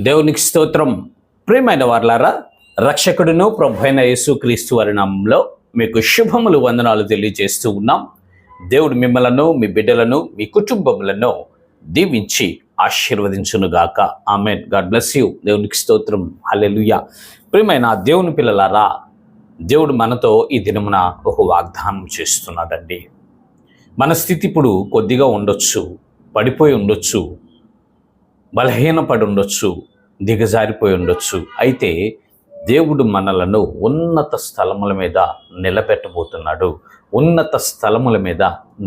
దేవునికి స్తోత్రం. ప్రియమైన వార్లారా రక్షకుడును ప్రభు అయిన యేసుక్రీస్తు వారి నామంలో మీకు శుభములు వందనాలు తెలియజేస్తూ ఉన్నాం. దేవుడు మిమ్మలను మీ బిడ్డలను మీ కుటుంబములను దీవించి ఆశీర్వదించునుగాక ఆమెన్. God bless you. దేవునికి స్తోత్రం. హలెలుయ ప్రియమైన దేవుని పిల్లలారా దేవుడు మనతో ఈ దినమున ఒక వాగ్దానం చేస్తున్నాడండి. మన స్థితి ఇప్పుడు కొద్దిగా ఉండొచ్చు పడిపోయి ఉండొచ్చు. బలహీనపడి ఉండొచ్చు దిగజారిపోయి ఉండొచ్చు అయితే దేవుడు మనలను ఉన్నత స్థలముల మీద నిలబెట్టబోతున్నాడు. ఉన్నత స్థలముల మీద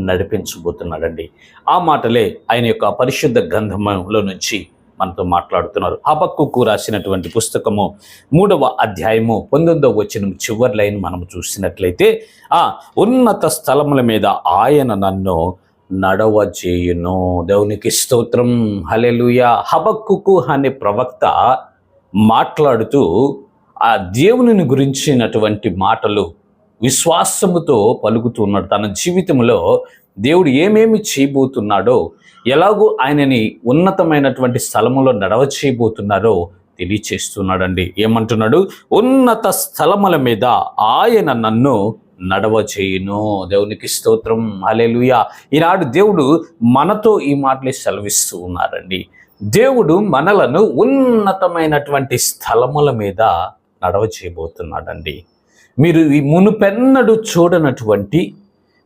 నడిపించబోతున్నాడండి. ఆ మాటలే ఆయన యొక్క పరిశుద్ధ గ్రంథంలో నుంచి మనతో మాట్లాడుతున్నారు. హబక్కుకు రాసినటువంటి పుస్తకము మూడవ అధ్యాయము పంతొమ్మిదవ వచ్చిన చివరి లైన్ మనం చూసినట్లయితే ఆ ఉన్నత స్థలముల మీద ఆయన నన్ను నడవ చేయును దేవునికి స్తోత్రం. హలెలుయ హబక్కుకు అనే ప్రవక్త మాట్లాడుతూ ఆ దేవునిని గురించినటువంటి మాటలు విశ్వాసముతో పలుకుతున్నాడు. తన జీవితంలో దేవుడు ఏమేమి చేయబోతున్నాడో ఎలాగూ ఆయనని ఉన్నతమైనటువంటి స్థలములో నడవ చేయబోతున్నారో తెలియచేస్తున్నాడండి. ఏమంటున్నాడు? ఉన్నత స్థలముల మీద ఆయన నన్ను నడవ చేయును. దేవునికి స్తోత్రం. అలెలుయ ఈనాడు దేవుడు మనతో ఈ మాటలు సెలవిస్తూ ఉన్నారండి. దేవుడు మనలను ఉన్నతమైనటువంటి స్థలముల మీద నడవ చేయబోతున్నాడండి. మీరు ఈ మునుపెన్నడు చూడనటువంటి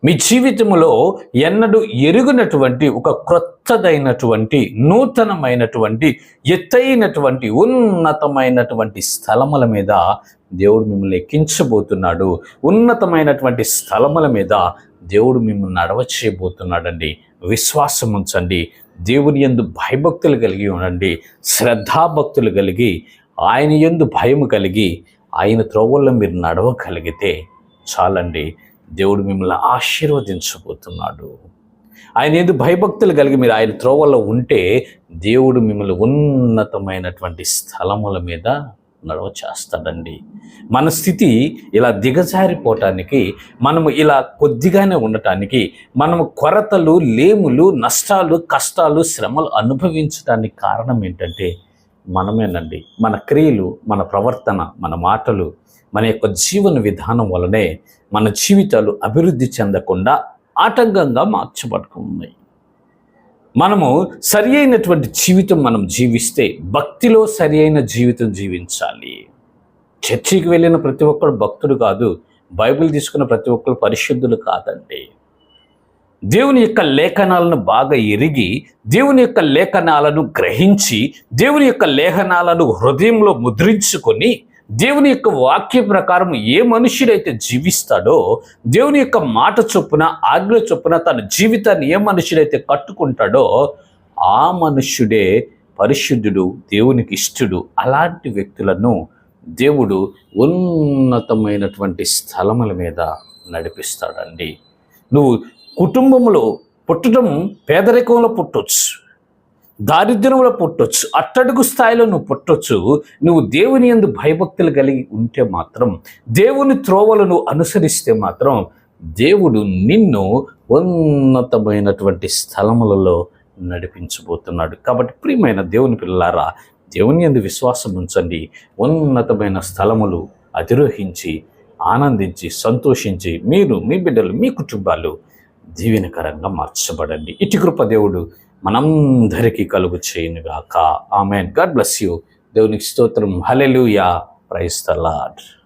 మీ జీవితంలో ఎన్నడూ ఎరుగునటువంటి ఒక క్రొత్తదైనటువంటి నూతనమైనటువంటి ఎత్తైనటువంటి ఉన్నతమైనటువంటి స్థలముల మీద దేవుడు మిమ్మల్ని ఎక్కించబోతున్నాడు. ఉన్నతమైనటువంటి స్థలముల మీద దేవుడు మిమ్మల్ని నడవ చేయబోతున్నాడండి విశ్వాసం ఉంచండి. దేవుని ఎందు భయభక్తులు కలిగి ఉండండి. శ్రద్ధాభక్తులు కలిగి ఆయన ఎందు భయం కలిగి ఆయన త్రోవల్లో మీరు నడవగలిగితే చాలండి. దేవుడు మిమ్మల్ని ఆశీర్వదించబోతున్నాడు. ఆయన ఏదో భయభక్తులు కలిగి మీరు ఆయన త్రోవల్లో ఉంటే దేవుడు మిమ్మల్ని ఉన్నతమైనటువంటి స్థలముల మీద నడవ చేస్తాడండి. మన స్థితి ఇలా దిగజారిపోవటానికి మనము ఇలా కొద్దిగానే ఉండటానికి మనము కొరతలు లేములు నష్టాలు కష్టాలు శ్రమలు అనుభవించడానికి కారణం ఏంటంటే మనమేనండి. మన క్రియలు మన ప్రవర్తన మన మాటలు మన యొక్క జీవన విధానం వలనే మన జీవితాలు అభివృద్ధి చెందకుండా ఆటంకంగా మార్చబడుకున్నాయి మనము సరి అయినటువంటి జీవితం మనం జీవిస్తే భక్తిలో సరి అయిన జీవితం జీవించాలి. చర్చికి వెళ్ళిన ప్రతి ఒక్కరు భక్తుడు కాదు బైబిల్ తీసుకున్న ప్రతి ఒక్కరు పరిశుద్ధులు కాదండి. దేవుని యొక్క లేఖనాలను బాగా ఎరిగి దేవుని యొక్క లేఖనాలను గ్రహించి దేవుని యొక్క లేఖనాలను హృదయంలో ముద్రించుకొని దేవుని యొక్క వాక్య ప్రకారం ఏ మనుషుడైతే జీవిస్తాడో దేవుని యొక్క మాట చొప్పున ఆజ్ఞ చొప్పున తన జీవితాన్ని ఏ మనుషుడైతే కట్టుకుంటాడో ఆ మనుష్యుడే పరిశుద్ధుడు దేవునికి ఇష్టడు. అలాంటి వ్యక్తులను దేవుడు ఉన్నతమైనటువంటి స్థలముల మీద నడిపిస్తాడండి. నువ్వు కుటుంబంలో పుట్టడం పేదరికంలో పుట్టొచ్చు. దారిద్ర్యంలో పుట్టొచ్చు. అట్టడుగు స్థాయిలో నువ్వు పుట్టొచ్చు. నువ్వు దేవుని ఎందు భయభక్తులు కలిగి ఉంటే మాత్రం దేవుని త్రోవలను అనుసరిస్తే మాత్రం దేవుడు నిన్ను ఉన్నతమైనటువంటి స్థలములలో నడిపించబోతున్నాడు. కాబట్టి ప్రియమైన దేవుని పిల్లారా దేవుని ఎందు విశ్వాసం ఉంచండి. ఉన్నతమైన స్థలములు అధిరోహించి ఆనందించి సంతోషించి మీరు మీ బిడ్డలు మీ కుటుంబాలు దీవెనకరంగా మార్చబడండి. ఇటు కృప దేవుడు మనందరికీ కలుగు చేయనుగాక. ఆమెన్. God bless you. దేవునికి స్తోత్రం. Hallelujah price the lord